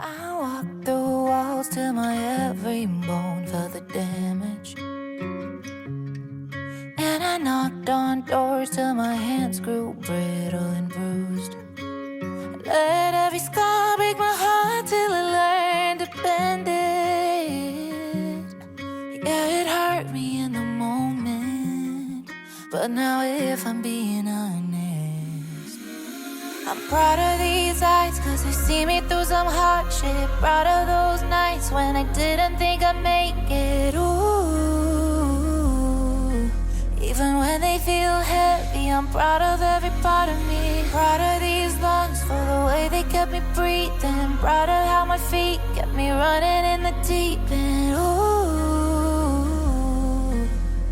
I walked through walls till my every bone felt the damage. And I knocked on doors till my hands grew brittle and bruised. Let every scar break my heart till I learned to bend it. Yeah, it hurt me in the moment. But now, if I'm being honest, I'm proud of these cause they see me through some hardship. Proud of those nights when I didn't think I'd make it. Ooh, even when they feel heavy, I'm proud of every part of me. Proud of these lungs for the way they kept me breathing. Proud of how my feet kept me running in the deep end. Ooh,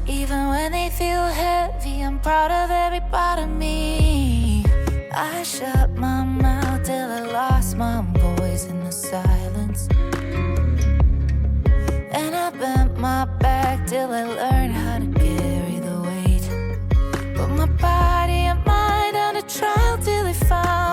even when they feel heavy, I'm proud of every part of me. I shut my till I lost my voice in the silence. And I bent my back till I learned how to carry the weight. Put my body and mind a trial till they found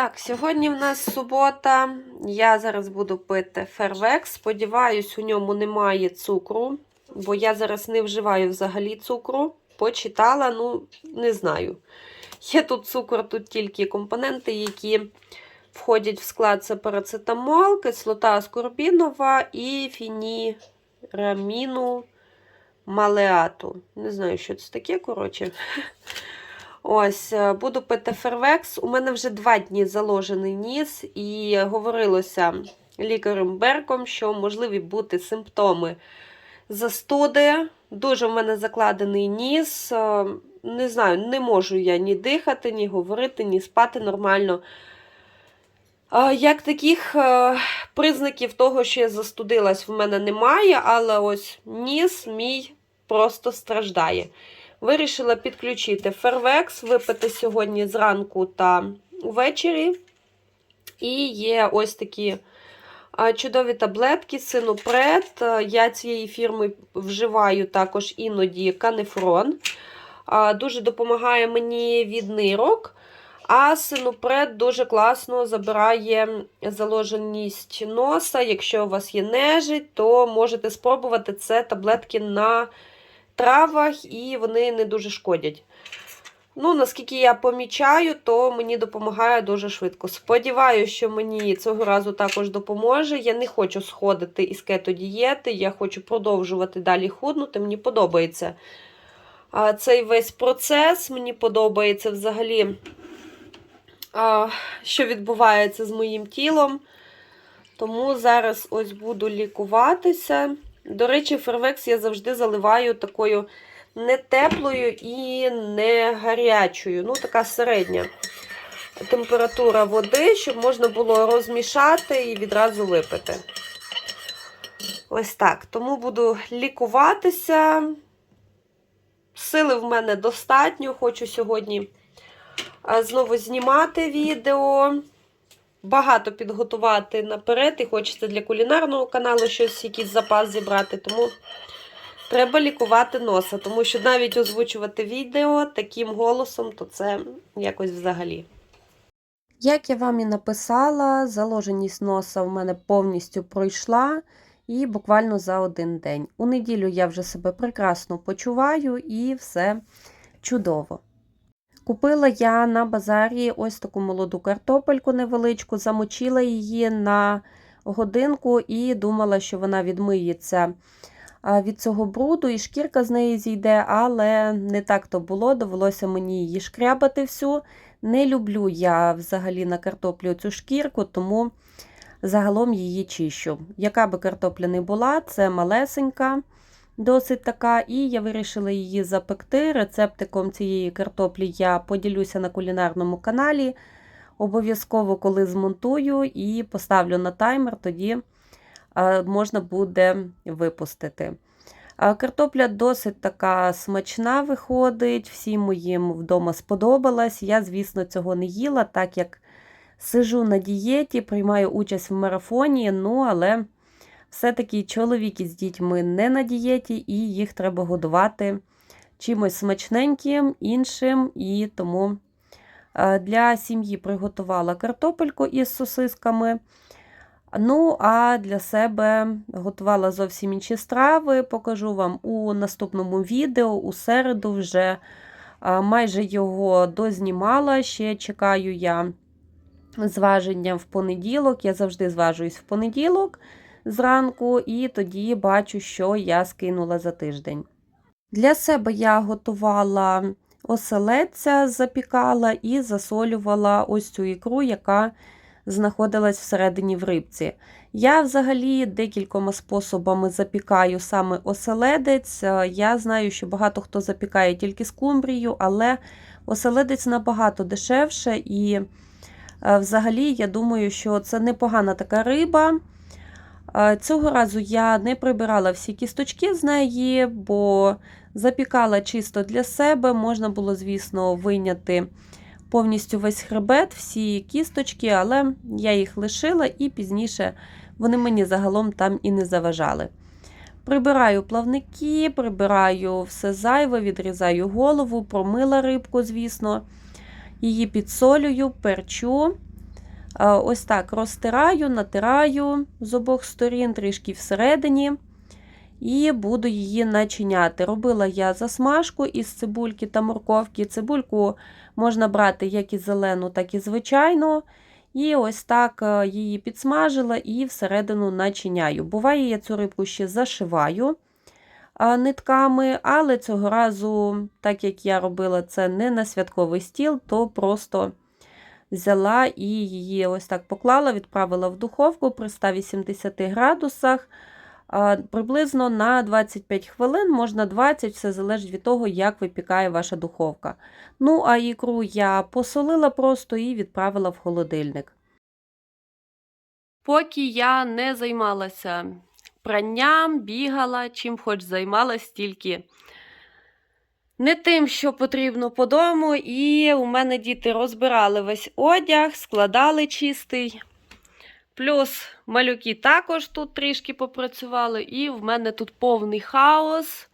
Так, сьогодні в нас субота. Я зараз буду пити фервекс. Сподіваюсь, у ньому немає цукру, бо я зараз не вживаю взагалі цукру. Почитала, ну, не знаю. Є тут цукор, тут тільки компоненти, які входять в склад це парацетамол, кислота аскорбінова і фініраміну малеату. Не знаю, що це таке, коротше. Ось, е, буду пити фервекс. У мене вже два дні заложений ніс, і говорилося лікарем Берком, що можливі бути симптоми застуди. Дуже в мене закладений ніс. Е, Не знаю, не можу я ні дихати, ні говорити, ні спати нормально. Е, Як таких признаків того, що я застудилась, в мене немає, але ось ніс мій просто страждає. Вирішила підключити фервекс, випити сьогодні зранку та ввечері. І є ось такі чудові таблетки, синопред. Я цієї фірми вживаю також іноді канефрон. Дуже допомагає мені від нирок. А синопред дуже класно забирає заложеність носа. Якщо у вас є нежить, то можете спробувати це таблетки на травах, і вони не дуже шкодять. Ну, наскільки я помічаю, то мені допомагає дуже швидко. Сподіваюся, що мені цього разу також допоможе. Я не хочу сходити із кетодієти, я хочу продовжувати далі худнути. Мені подобається а, цей весь процес. Мені подобається взагалі, а, що відбувається з моїм тілом. Тому зараз ось буду лікуватися. До речі, фервекс я завжди заливаю такою не теплою і не гарячою. Ну, така середня температура води, щоб можна було розмішати і відразу випити. Ось так. Тому буду лікуватися. Сили в мене достатньо. Хочу сьогодні знову знімати відео багато підготувати наперед, і хочеться для кулінарного каналу щось, якийсь запас зібрати. Тому треба лікувати носа, тому що навіть озвучувати відео таким голосом, то це якось взагалі. Як я вам і написала, заложеність носа в мене повністю пройшла і буквально за один день. У неділю я вже себе прекрасно почуваю і все чудово. Купила я на базарі ось таку молоду картопельку невеличку, замочила її на годинку і думала, що вона відмиється від цього бруду, і шкірка з неї зійде, але не так то було, довелося мені її шкрябати всю. Не люблю я взагалі на картоплю цю шкірку, тому загалом її чищу. Яка би картопля не була, це малесенька досить така, і я вирішила її запекти. Рецептиком цієї картоплі я поділюся на кулінарному каналі. Обов'язково, коли змонтую і поставлю на таймер, тоді можна буде випустити. Картопля досить така смачна виходить, всім моїм вдома сподобалась. Я, звісно, цього не їла, так як сижу на дієті, приймаю участь в марафоні, ну але все-таки чоловіки з дітьми не на дієті, і їх треба годувати чимось смачненьким, іншим, і тому е, для сім'ї приготувала картопельку із сосисками. Ну, а для себе готувала зовсім інші страви. Покажу вам у наступному відео, у середу вже майже його дознімала. Ще чекаю я зваження в понеділок. Я завжди зважуюсь в понеділок зранку, і тоді бачу, що я скинула за тиждень. Для себе я готувала оселедця, запікала і засолювала ось цю ікру, яка знаходилась всередині в рибці. Я взагалі декількома способами запікаю саме оселедець. Е, Я знаю, що багато хто запікає тільки скумбрію, але оселедець набагато дешевше, і е, взагалі я думаю, що це непогана така риба. Цього разу я не прибирала всі кісточки з неї, бо запікала чисто для себе. Можна було, звісно, вийняти повністю весь хребет, всі кісточки, але я їх лишила і пізніше вони мені загалом там і не заважали. Прибираю плавники, прибираю все зайве, відрізаю голову, промила рибку, звісно, її підсолюю, перчу. А, Ось так розтираю, натираю з обох сторін, трішки всередині, і буду її начиняти. Робила я засмажку із цибульки та морковки. Цибульку можна брати як і зелену, так і звичайну. І ось так е, її підсмажила і всередину начиняю. Буває, я цю рибку ще зашиваю нитками, але цього разу, так як я робила це не на святковий стіл, то просто взяла і її ось так поклала, відправила в духовку при 180 градусах. Приблизно на 25 хвилин, можна 20, все залежить від того, як випікає ваша духовка. Ну, а ікру я посолила просто і відправила в холодильник. Поки я не займалася пранням, бігала, чим хоч займалась тільки не тим, що потрібно по дому, і у мене діти розбирали весь одяг, складали чистий. Плюс малюки також тут трішки попрацювали, і в мене тут повний хаос.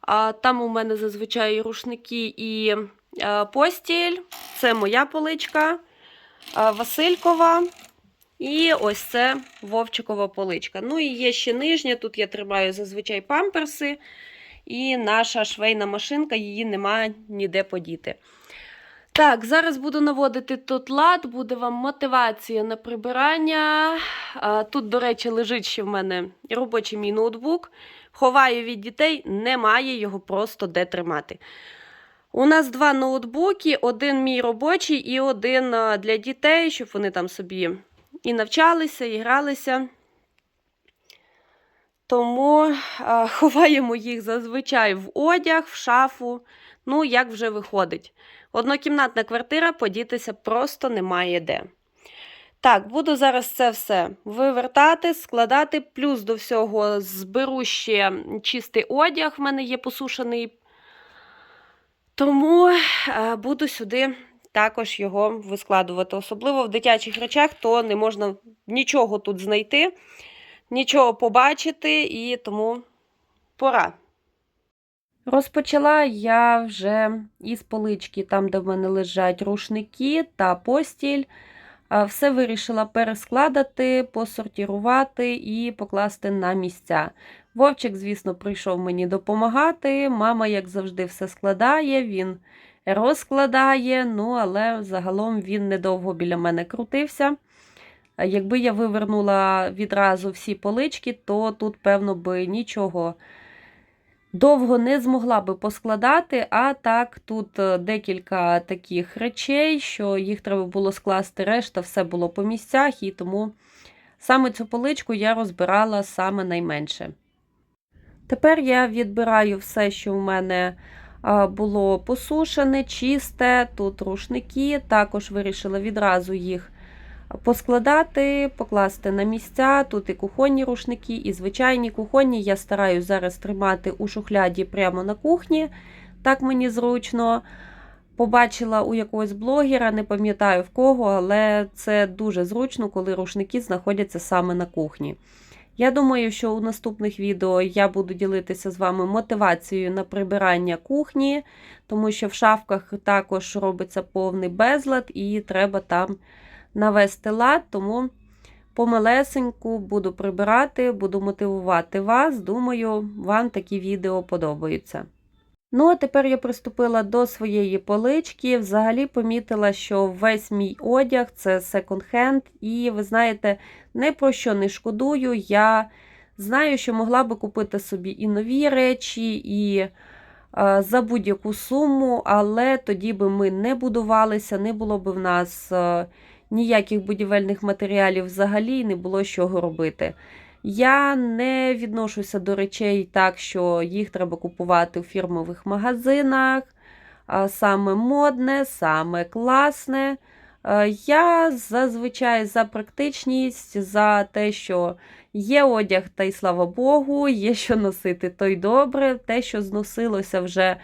А Там у мене зазвичай рушники і а, постіль. Це моя поличка а, Василькова. І ось це Вовчикова поличка. Ну і є ще нижня. Тут я тримаю зазвичай памперси. І наша швейна машинка, її немає ніде подіти. Так, зараз буду наводити тут лад, буде вам мотивація на прибирання. Тут, до речі, лежить ще в мене робочий мій ноутбук. Ховаю від дітей, немає його просто де тримати. У нас два ноутбуки: один мій робочий і один для дітей, щоб вони там собі і навчалися, і гралися. Тому а, ховаємо їх зазвичай в одяг, в шафу. Ну, як вже виходить. Однокімнатна квартира подітися просто немає де. Так, буду зараз це все вивертати, складати, плюс до всього зберу ще чистий одяг, в мене є посушений. Тому е, буду сюди також його вискладувати. Особливо в дитячих речах, то не можна нічого тут знайти, нічого побачити, і тому пора. Розпочала я вже із полички, там, де в мене лежать рушники та постіль. Все вирішила перескладати, посортірувати і покласти на місця. Вовчик, звісно, прийшов мені допомагати. Мама, як завжди, все складає, він розкладає, ну, але загалом він недовго біля мене крутився. А Якби я вивернула відразу всі полички, то тут, певно, би нічого довго не змогла би поскладати, а так тут е, декілька таких речей, що їх треба було скласти, решта все було по місцях, і тому саме цю поличку я розбирала саме найменше. Тепер я відбираю все, що в мене було посушене, чисте, тут рушники, також вирішила відразу їх поскладати, покласти на місця. Тут і кухонні рушники, і звичайні кухонні. Я стараюсь зараз тримати у шухляді прямо на кухні. Так мені зручно. Побачила у якогось блогера, не пам'ятаю в кого, але це дуже зручно, коли рушники знаходяться саме на кухні. Я думаю, що у наступних відео я буду ділитися з вами мотивацією на прибирання кухні, тому що в шафках також робиться повний безлад і треба там навести лад, тому помалесеньку буду прибирати, буду мотивувати вас. Думаю, вам такі відео подобаються. Ну, а тепер я приступила до своєї полички. Взагалі помітила, що весь мій одяг це секонд-хенд, і ви знаєте, не про що не шкодую. Я знаю, що могла би купити собі і нові речі, і е, за будь-яку суму, але тоді би ми не будувалися, не було б в нас е, ніяких будівельних матеріалів взагалі, не було чого робити. Я не відношуся до речей так, що їх треба купувати у фірмових магазинах. Саме модне, саме класне. Е, Я зазвичай за практичність, за те, що є одяг, та й слава Богу, є що носити, то й добре. Те, що зносилося вже,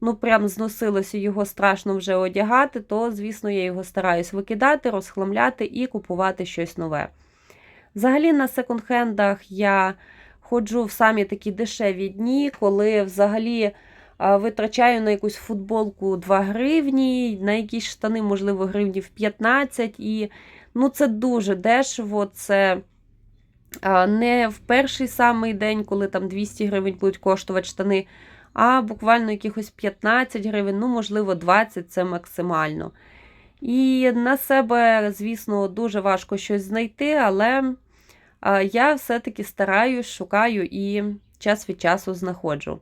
ну прям зносилося, його страшно вже одягати, то, звісно, я його стараюсь викидати, розхламляти і купувати щось нове. Взагалі на секонд-хендах я ходжу в самі такі дешеві дні, коли взагалі витрачаю на якусь футболку 2 гривні, на якісь штани, можливо, гривнів 15. І ну, це дуже дешево. Це не в перший самий день, коли там 200 гривень будуть коштувати штани, а буквально якихось 15 гривень, ну, можливо, 20 це максимально. І на себе, звісно, дуже важко щось знайти, але я все-таки стараюсь, шукаю і час від часу знаходжу.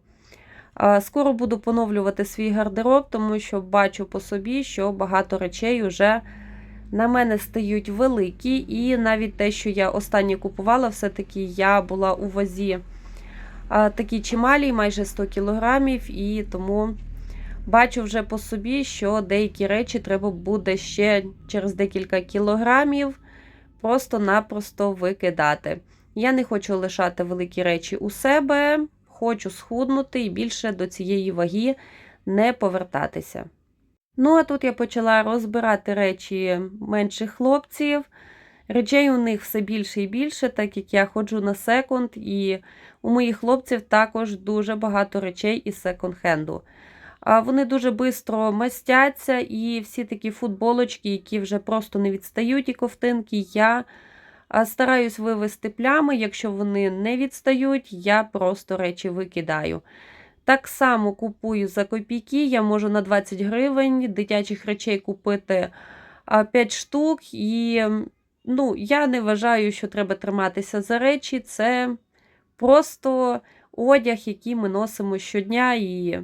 Скоро буду поновлювати свій гардероб, тому що бачу по собі, що багато речей вже на мене стають великі, і навіть те, що я останнє купувала, все-таки я була у вазі а, такій чималій, майже 100 кілограмів, і тому бачу вже по собі, що деякі речі треба буде ще через декілька кілограмів просто-напросто викидати. Я не хочу лишати великі речі у себе, хочу схуднути і більше до цієї ваги не повертатися. Ну, а тут я почала розбирати речі менших хлопців. Речей у них все більше і більше, так як я ходжу на секунд, і у моїх хлопців також дуже багато речей із секонд-хенду. Вони дуже швидко мастяться, і всі такі футболочки, які вже просто не відстають, і ковтинки, я стараюсь вивести плями. Якщо вони не відстають, я просто речі викидаю. Так само купую за копійки, я можу на 20 гривень дитячих речей купити 5 штук. І ну, я не вважаю, що треба триматися за речі. Це просто одяг, який ми носимо щодня. і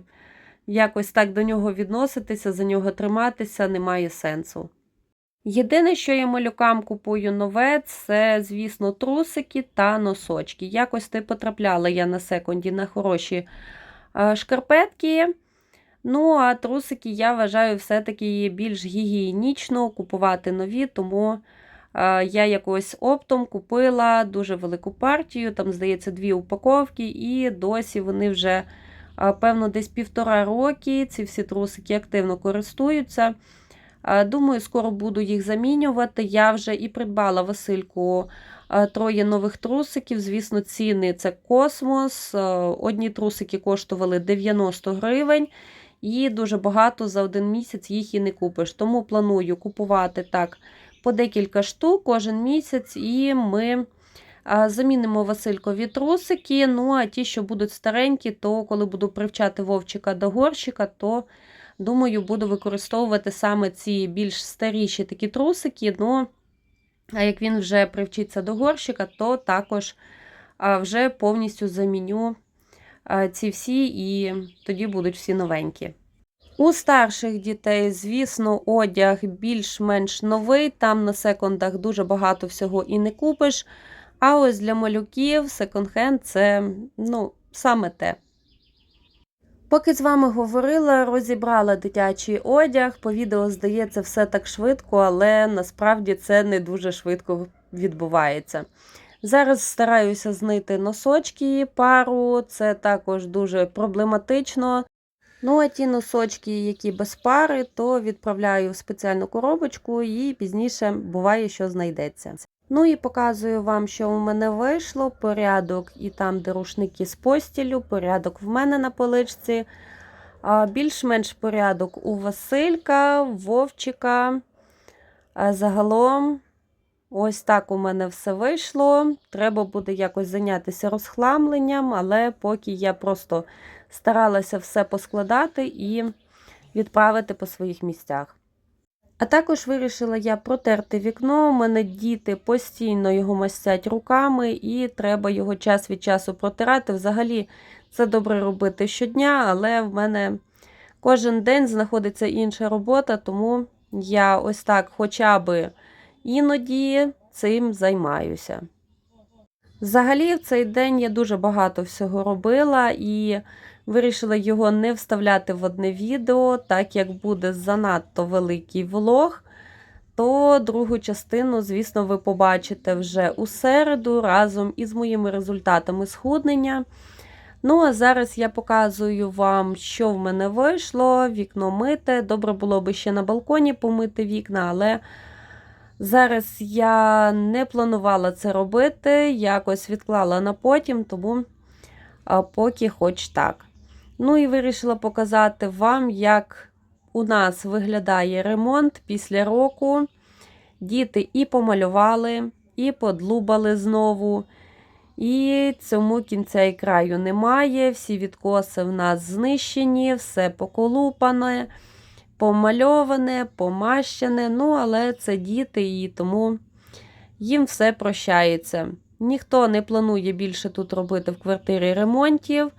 якось так до нього відноситися, за нього триматися немає сенсу. Єдине, що я малюкам купую нове, це, звісно, трусики та носочки. Якось не потрапляла я на секунді на хороші шкарпетки. Ну, а трусики я вважаю все-таки більш гігієнічно купувати нові, тому я якось оптом купила дуже велику партію, там, здається, дві упаковки, і досі вони вже. Певно, десь півтора роки ці всі трусики активно користуються. Думаю, скоро буду їх замінювати. Я вже і придбала Васильку троє нових трусиків. Звісно, ціни це космос. Одні трусики коштували 90 гривень, і дуже багато за один місяць їх і не купиш. Тому планую купувати так по декілька штук кожен місяць, і ми. Замінимо Василькові трусики. Ну, а ті, що будуть старенькі, то коли буду привчати вовчика до горщика, то, думаю, буду використовувати саме ці більш старіші такі трусики. Ну, а як він вже привчиться до горщика, то також вже повністю заміню ці всі, і тоді будуть всі новенькі. У старших дітей, звісно, одяг більш-менш новий, там на секундах дуже багато всього і не купиш. А ось для малюків секонд-хенд це ну, саме те. Поки з вами говорила, розібрала дитячий одяг. По відео здається все так швидко, але насправді це не дуже швидко відбувається. Зараз стараюся знайти носочки пару, це також дуже проблематично. Ну, а ті носочки, які без пари, то відправляю в спеціальну коробочку і пізніше буває, що знайдеться. Ну і показую вам, що у мене вийшло. Порядок і там, де рушники з постілю, порядок в мене на поличці. Більш-менш порядок у Василька, Вовчика. Загалом, ось так у мене все вийшло. Треба буде якось зайнятися розхламленням, але поки я просто старалася все поскладати і відправити по своїх місцях. А також вирішила я протерти вікно. У мене діти постійно його мастять руками, і треба його час від часу протирати. Взагалі, це добре робити щодня, але в мене кожен день знаходиться інша робота, тому я ось так хоча б іноді цим займаюся. Взагалі, в цей день я дуже багато всього робила і вирішила його не вставляти в одне відео, так як буде занадто великий влог, то другу частину, звісно, ви побачите вже у середу разом із моїми результатами схуднення. Ну, а зараз я показую вам, що в мене вийшло. Вікно мите. Добре було би ще на балконі помити вікна, але зараз я не планувала це робити, якось відклала на потім, тому поки хоч так. Ну і вирішила показати вам, як у нас виглядає ремонт після року. Діти і помалювали, і подлубали знову. І цьому кінця і краю немає. Всі відкоси в нас знищені, все поколупане, помальоване, помащене. Ну, але це діти, і тому їм все прощається. Ніхто не планує більше тут робити в квартирі ремонтів.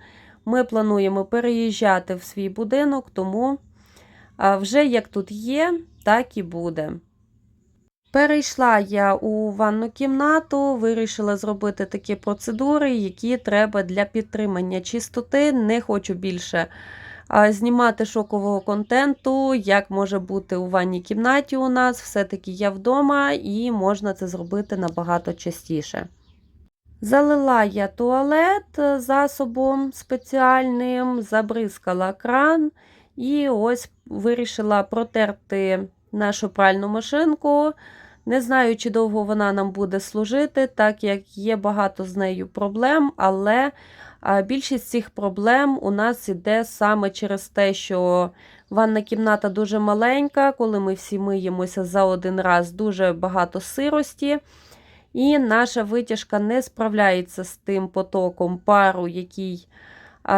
Ми плануємо переїжджати в свій будинок, тому вже як тут є, так і буде. Перейшла я у ванну кімнату, вирішила зробити такі процедури, які треба для підтримання чистоти. Не хочу більше знімати шокового контенту, як може бути у ванній кімнаті у нас. Все-таки я вдома і можна це зробити набагато частіше. Залила я туалет засобом спеціальним, забризкала кран і ось вирішила протерти нашу пральну машинку. Не знаю, чи довго вона нам буде служити, так як є багато з нею проблем, але більшість цих проблем у нас іде саме через те, що ванна кімната дуже маленька, коли ми всі миємося за один раз, дуже багато сирості. І наша витяжка не справляється з тим потоком пару, який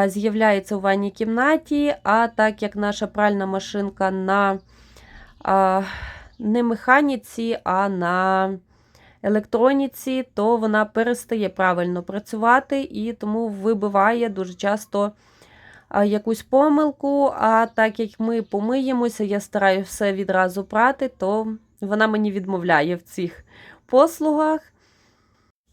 з'являється у ванній кімнаті. А так як наша пральна машинка на а, не механіці, а на електроніці, то вона перестає правильно працювати і тому вибиває дуже часто якусь помилку. А так як ми помиємося, я стараюся все відразу прати, то вона мені відмовляє в цих послугах.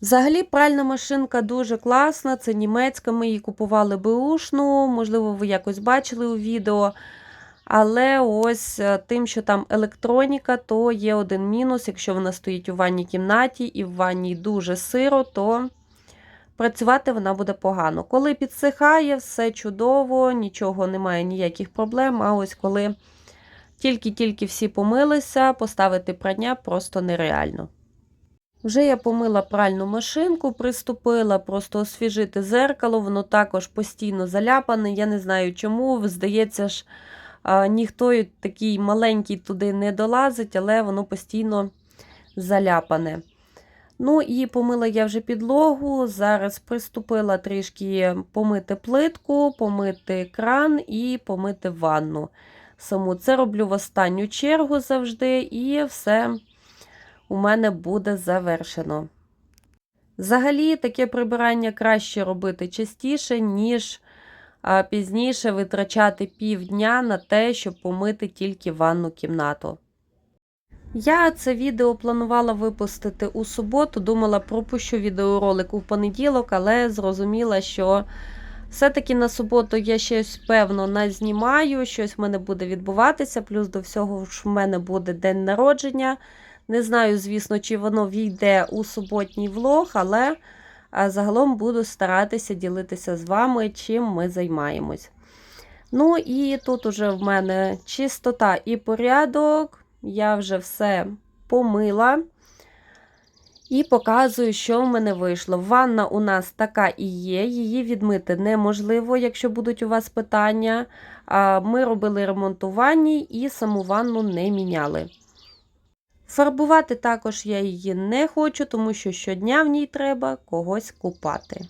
Взагалі, пральна машинка дуже класна, це німецька, ми її купували беушну, можливо, ви якось бачили у відео. Але ось е, тим, що там електроніка, то є один мінус. Якщо вона стоїть у ванній кімнаті і в ванній дуже сиро, то працювати вона буде погано. Коли підсихає, все чудово, нічого немає, ніяких проблем. А ось коли тільки-тільки всі помилися, поставити прання просто нереально. Вже я помила пральну машинку, приступила просто освіжити зеркало, воно також постійно заляпане. Я не знаю чому. Здається ж, ніхто такий маленький туди не долазить, але воно постійно заляпане. Ну і помила я вже підлогу. Зараз приступила трішки помити плитку, помити кран і помити ванну. Саму це роблю в останню чергу завжди, і все у мене буде завершено. Взагалі, таке прибирання краще робити частіше, ніж пізніше витрачати півдня на те, щоб помити тільки ванну кімнату. Я це відео планувала випустити у суботу, думала, пропущу відеоролик у понеділок, але зрозуміла, що Все-таки на суботу я щось певно назнімаю, щось в мене буде відбуватися. Плюс до всього ж в мене буде день народження. Не знаю, звісно, чи воно війде у суботній влог, але загалом буду старатися ділитися з вами, чим ми займаємось. Ну і тут уже в мене чистота і порядок. Я вже все помила. І показую, що в мене вийшло. Ванна у нас така і є, її відмити неможливо, якщо будуть у вас питання. Ми робили ремонт у ванні і саму ванну не міняли. Фарбувати також я її не хочу, тому що щодня в ній треба когось купати.